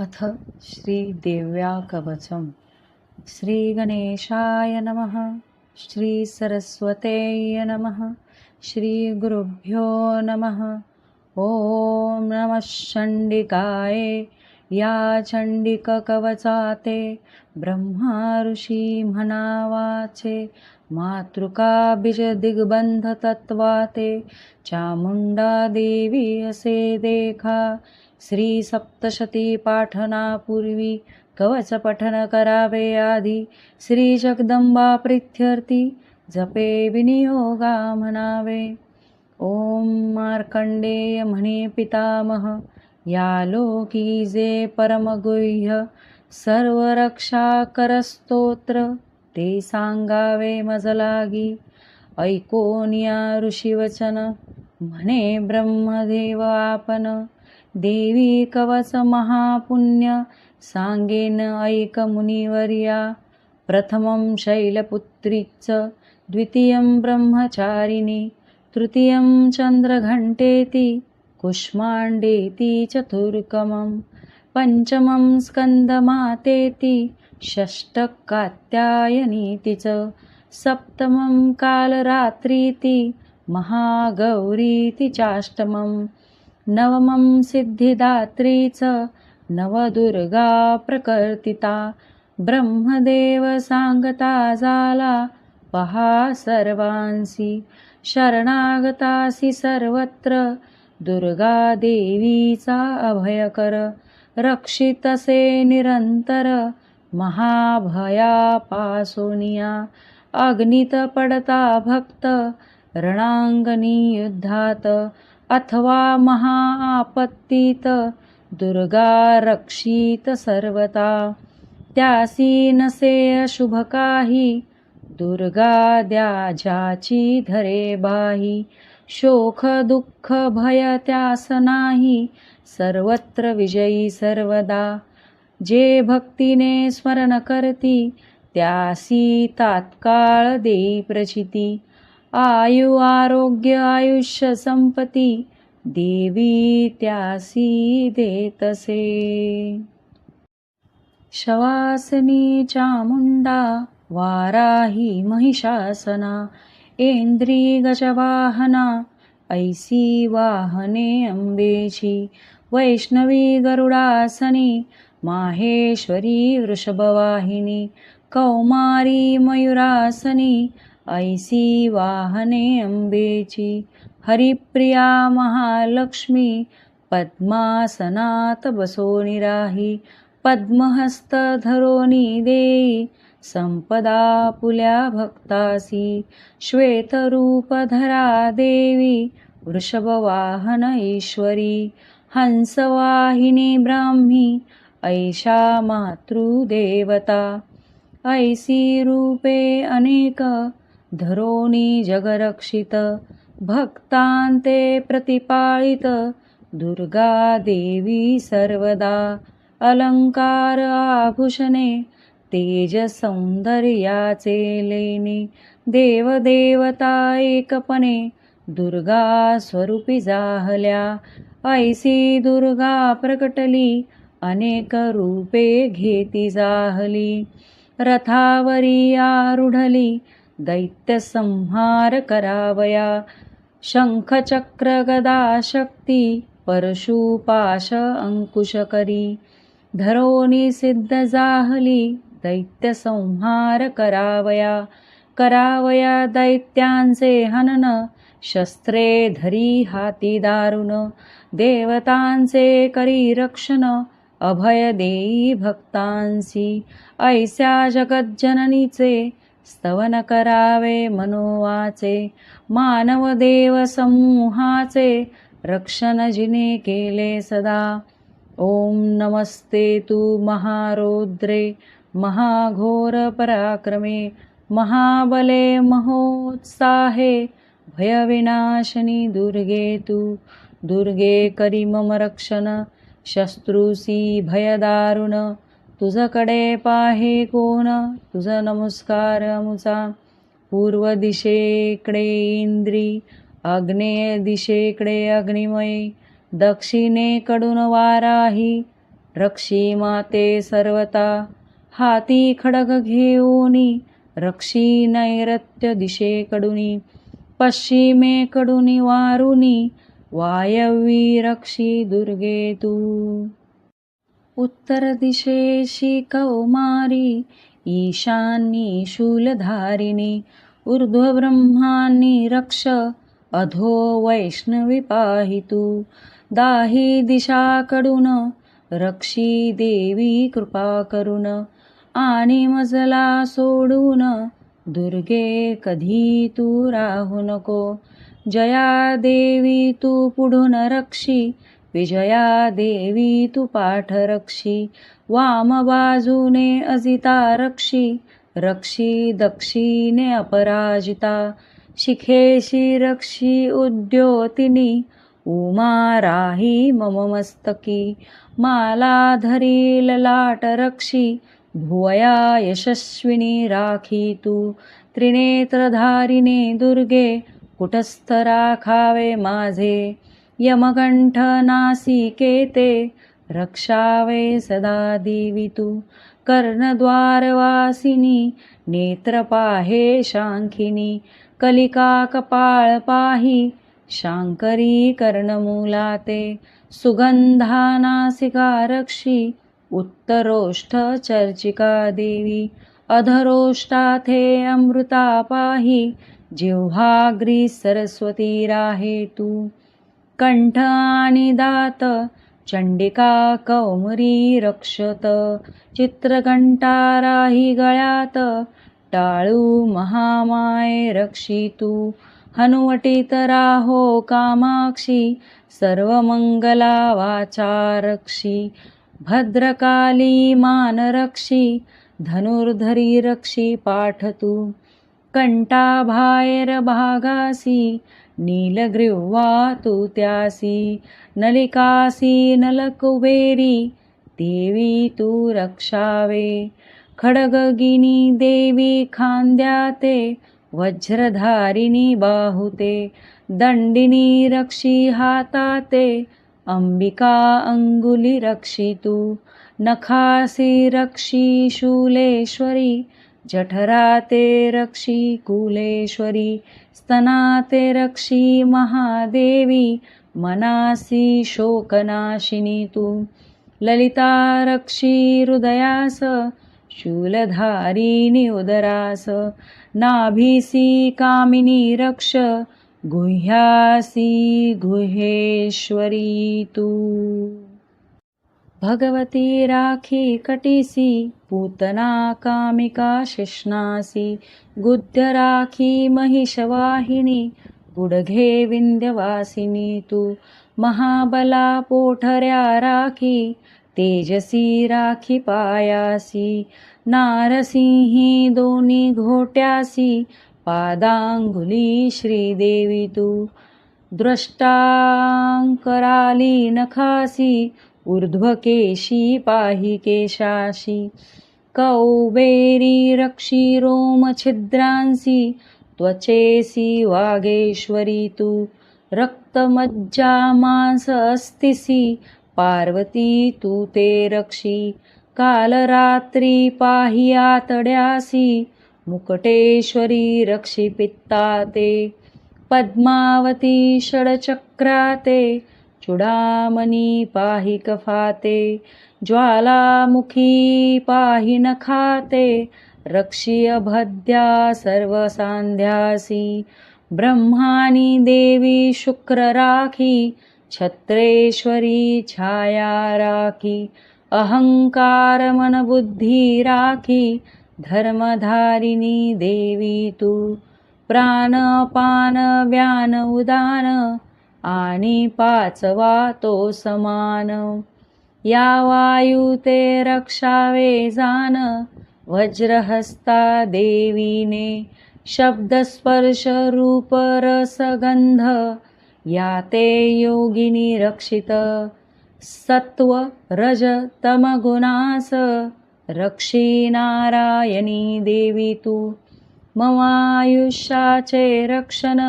अथ श्रीदेव्याकवचं। श्रीगणेशाय नमः श्रीसरस्वतेय नमः श्रीगुरुभ्यो नमः। ॐ नमः चण्डिकाय या चण्डिककवचाते ब्रह्मा ऋषी म्हणावाचे मातृका ते चामुंडा देवी असे देखा। श्री सप्तशती पाठनापूर्वी कवच पठन करावे आधी। श्री जगदंबा प्रित्यर्थी जपे विनियोगा म्हणावे। ओम मार्कंडेय म्हणे पितामह या लोकी जे परमगुह्य सर्व रक्षा करस्तोत्र। ते सांगावे मजलागी. ऐकोन या ऋषीवचन. म्हणे ब्रह्मदेव आपण देवी कवच महापुण्य. सांगेन ऐक मुनिवर्या. प्रथमं शैलपुत्रीच द्वितीयं ब्रह्मचारिणी तृतीयं चन्द्रघण्टेति कुष्माण्डेति चतुर्कमं पञ्चमं स्कन्दमातेति षष्टकात्यायनीति च सप्तमं कालरात्रीति महागौरीति चाष्टमं नवमं सिद्धिदात्री च नवदुर्गा प्रकर्तिता ब्रह्मदेव सांगता झाला पहा सर्वांसी शरणागतासी सर्वत्र दुर्गा देवीचा अभयकर रक्षितसे निरंतर महाभयापासोनिया अग्नित पडता भक्त रणांगणी युद्धात अथवा महाआपत्तीत दुर्गा रक्षित सर्वता त्यासी नसे अशुभ काही दुर्गा द्या ज्याची धरे बाही. शोख दुःख भय त्यास नाही सर्वत्र विजयी सर्वदा. जे भक्तीने स्मरण करती त्यासी तात्काळ देई प्रचिती. आयु आरोग्य आयुष्य संपती देवी त्यासी देतसे. शवासनी चामुंडा वाराही महिषासना ऐन्द्री गजवाहना ऐसी वाहने अंबेची. वैष्णवी गरुडासनी माहेश्वरी वृषभवाहिनी कौमारी मयुरासनी ऐसी वाहने अंबेची हरिप्रिया महालक्ष्मी पद्मासनात बसो निराही पद्महस्त धरोनी देई संपदा पुल्या भक्तासी श्वेतरूपधरा देवी वृषभवाहन ईश्वरी हंसवाहिनी ब्राह्मी ऐशा मातृदेवता। ऐसी रूपे अनेक धरोनी जगरक्षित भक्तांते प्रतिपाळित दुर्गा देवी सर्वदा। अलंकार आभूषणे तेज सौंदर्याचे लेणी देवदेवता एकपणे दुर्गा स्वरूपी जाहल्या। ऐसी दुर्गा प्रकटली अनेक रूपे घेती जाहली. रथावरी आरुढली दैत्य संहार करावया. शंखचक्र परशुपाश अंकुशकरी धरोनी सिद्ध जाहली दैत्य संहार करावया. करावया दैत्यांचे हनन शस्त्रे धरी हाती दारुण. देवतांचे करी रक्षण अभय देई भक्तांसी. ऐस्या जगज्जननीचे स्तवन करावे मनोवाचे. मानवदेव समूहाचे रक्षण जिने केले सदा. ओम नमस्ते तू महारौद्रे महाघोर पराक्रमे महाबले महोत्साहे. भयविनाशनी दुर्गे तू दुर्गे करी मम रक्षण शत्रुसी भयदारुण तुझकडे पाहे कोण? तुझ नमस्कार मुचा. पूर्व दिशेकडे इंद्री आग्नेय दिशेकडे अग्निमय. दक्षिणेकडून वाराही रक्षी माते सर्वता. हाती खडग घेऊनी रक्षी नैऋत्य दिशेकडूनी. पश्चिमेकडून वारुनी वायवी रक्षी दुर्गे तू. उत्तर दिशेशी कौमारी ईशानी शूलधारिणी ऊर्ध्वब्रह्मानी रक्ष अधो वैष्णवी पाहितू दाही दिशाकडून रक्षी देवी कृपा करून आणि मजला सोडून दुर्गे कधी तू राहू नको. जया देवी तू पुढून रक्षी विजया देवी तू पाठ रक्षी वाम बाजूने अजिता रक्षी रक्षी दक्षिणे अपराजिता शिखेशी रक्षी उद्योतिनी उमा राही मम मस्तकी माला धरी ललाट रक्षी भुवया यशस्विनी राखी तू त्रिनेत्रधारिणे दुर्गे कुटस्थ राखावे माझे यमकंठ नासिकेते रक्षावे सदा देवी तू. कर्णद्वारवासिनी नेत्रपाहे शांखिनी कलिका कपाळ पाही शांकरी कर्णमूलाते सुगंधानासिका रक्षी उत्तरोष्ठ चर्चिका देवी अधरोष्टाथे अमृता पाही जिव्हाग्री सरस्वती राहे तू. कंठ आणि दात चंडिका कौमरी रक्षत. चित्रकंठा राही गळ्यात टाळू महामाय रक्षी तू. हनुवटीत राहो कामाक्षी सर्वमंगला वाचा रक्षी. भद्रकाली मान रक्षी धनुर्धरी रक्षी पाठ तू भागासी नीलग्रीवा तू त्यासी नलिकासी नलकुबेरी देवी तू रक्षावे खडगगिनी देवी खांद्याते वज्रधारिणी बाहुते दंडिनी रक्षी हाताते अंबिका अंगुली रक्षी तू नखासी रक्षी शूलेश्वरी जठराते रक्षी कुलेश्वरी स्तनाते रक्षी महादेवी मनासी शोकनाशिनी तू. ललिता रक्षी हृदयास शूलधारिणी उदरास नाभीसी कामिनी रक्ष गुह्यासी गुहेश्वरी तू. भगवती राखी कटिसी पूतना कामिका शिष्णासी गुद्ध राखी महिषवाहिनी गुडघे विंध्यवासिनी तू महाबला पोठऱ्या राखी तेजसी राखी पायासी नारसिंही दोन्ही घोट्यासी पादांगुली श्रीदेवी तू द्रष्टांकराली नखासी ऊर्ध्वकेशी पाहि केशाशी कौबेरी रक्षी रोमछिद्रांसी। त्वचेसी वागेश्वरी तू। रक्तमज्जा मांस अस्तिसी। पार्वती तू ते रक्षी। कालरात्री पाहि आतड्यासी। मुकटेश्वरी रक्षी पित्ताते पद्मावती षडचक्राते चुडामणी पाहि कफाते ज्वालामुखी पाहि नखाते रक्षी अभद्या सर्वसांध्यासी ब्रह्मानी देवी शुक्र राखी छत्रेश्वरी छाया राखी अहंकार मनबुद्धी राखी धर्मधारिणी देवी तू प्राणपान व्यान उदान आणि पाचवा तो समान. या वायू ते रक्षावे जान वज्रहस्ता देवीने. शब्दस्पर्श रूप रसगंध या ते योगिनी रक्षित सत्व रज तमगुणास रक्षी नारायणी देवी तू. ममायुष्याचे रक्षण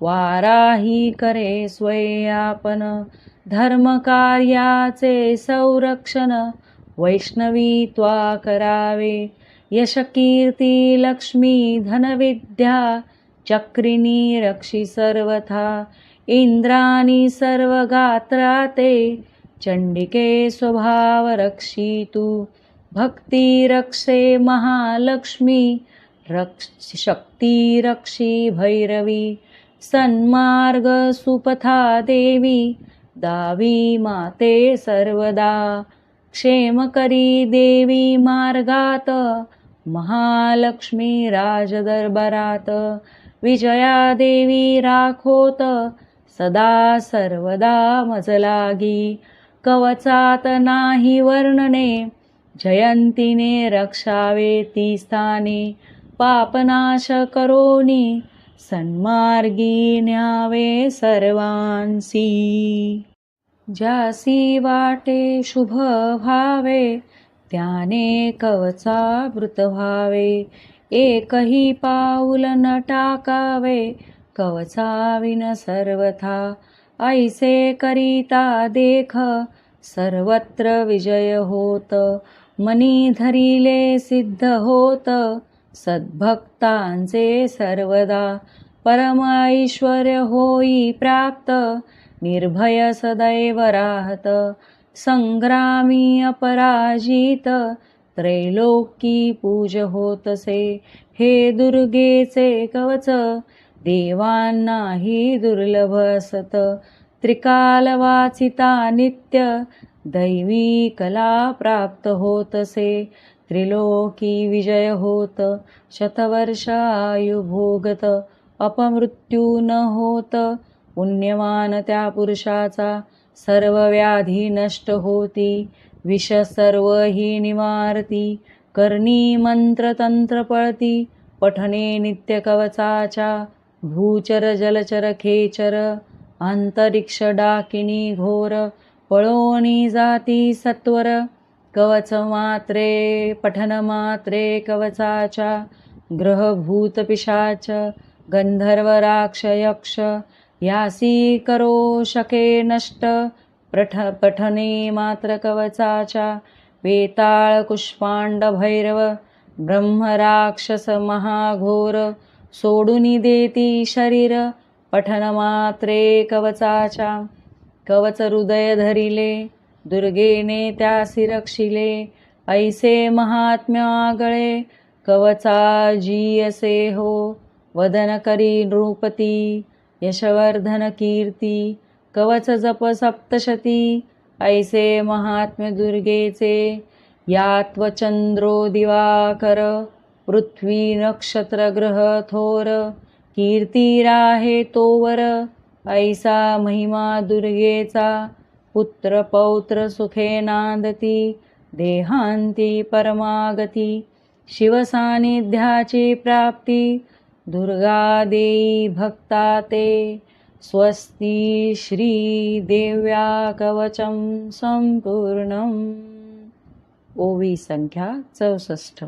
वाराही करे स्वयापन धर्मकार्याचे संरक्षण वैष्णवी त्वा करावे. यशकीर्ती लक्ष्मी धनविद्या चक्रिणी रक्षी सर्वथा. इंद्राणी सर्व गात्रा ते चंडिके स्वभाव तु. भक्ती रक्षे महालक्ष्मी रक्ष शक्ती रक्षी भैरवी. सन्मार्ग सुपथा देवी दावी माते सर्वदा. क्षेमकरी देवी मार्गात महालक्ष्मी राजदरबारात. विजया देवी राखोत सदा सर्वदा मजलागी. कवचात नाही वर्णने जयंतीने रक्षावे ती स्थाने. पापनाश करोनी सन्मार्गी न्यावे सर्वांसी। ज्यासी वाटे शुभ भावे त्याने कवचावृत व्हावे एकही पाऊल न टाकावे कवचाविन सर्वथा ऐसे करिता देख सर्वत्र विजय होत मनी धरिले सिद्ध होत सद्भक्तांचे सर्वदा परमैश्वर होई प्राप्त निर्भय सदैव राहत संग्रामी अपराजित त्रैलोकी पूज होतसे हे दुर्गेचे कवच देवांनाही दुर्लभ असत त्रिकाल वाचिता नित्य दैवी कला प्राप्त होतसे त्रिलोकी विजय होत शतवर्षायु भोगत अपमृत्यू न होत पुण्यवान त्या पुरुषाचा सर्व व्याधी नष्ट होती विष सर्व ही निवारती कर्णी मंत्र तंत्र पळती पठणे नित्यकवचाच्या भूचर जलचर खेचर अंतरिक्ष डाकिनी घोर पळोनी जाती सत्वर कवच मात्रे पठन मात्रे कवचाच्या ग्रहभूतपिशाच पिशाच यासी करो शके नष्ट प्रठ पठने मात्र कवचाच्या वेताळ कुष्पांड भैरव ब्रह्मराक्षस महाघोर सोडूनी देती शरीर पठन मात्रे कवचाच्या कवच हृदय धरिले दुर्गेने त्यासी रक्षिले ऐसे महात्म्य आगळे कवचा जी असे हो वदन करी नृपती यशवर्धन कीर्ती कवच जप सप्तशती ऐसे महात्म्य दुर्गेचे यात्व चंद्रो दिवाकर पृथ्वी नक्षत्र ग्रह थोर कीर्ती राहे तोवर ऐसा महिमा दुर्गेचा पुत्र पौत्र सुखे नांदती देहांती परमागती शिवसान्निध्याची प्राप्ती दुर्गा देई भक्ता ते स्वस्ती श्री देव्या कवचं संपूर्णम्. ओवी संख्या चौसष्ट.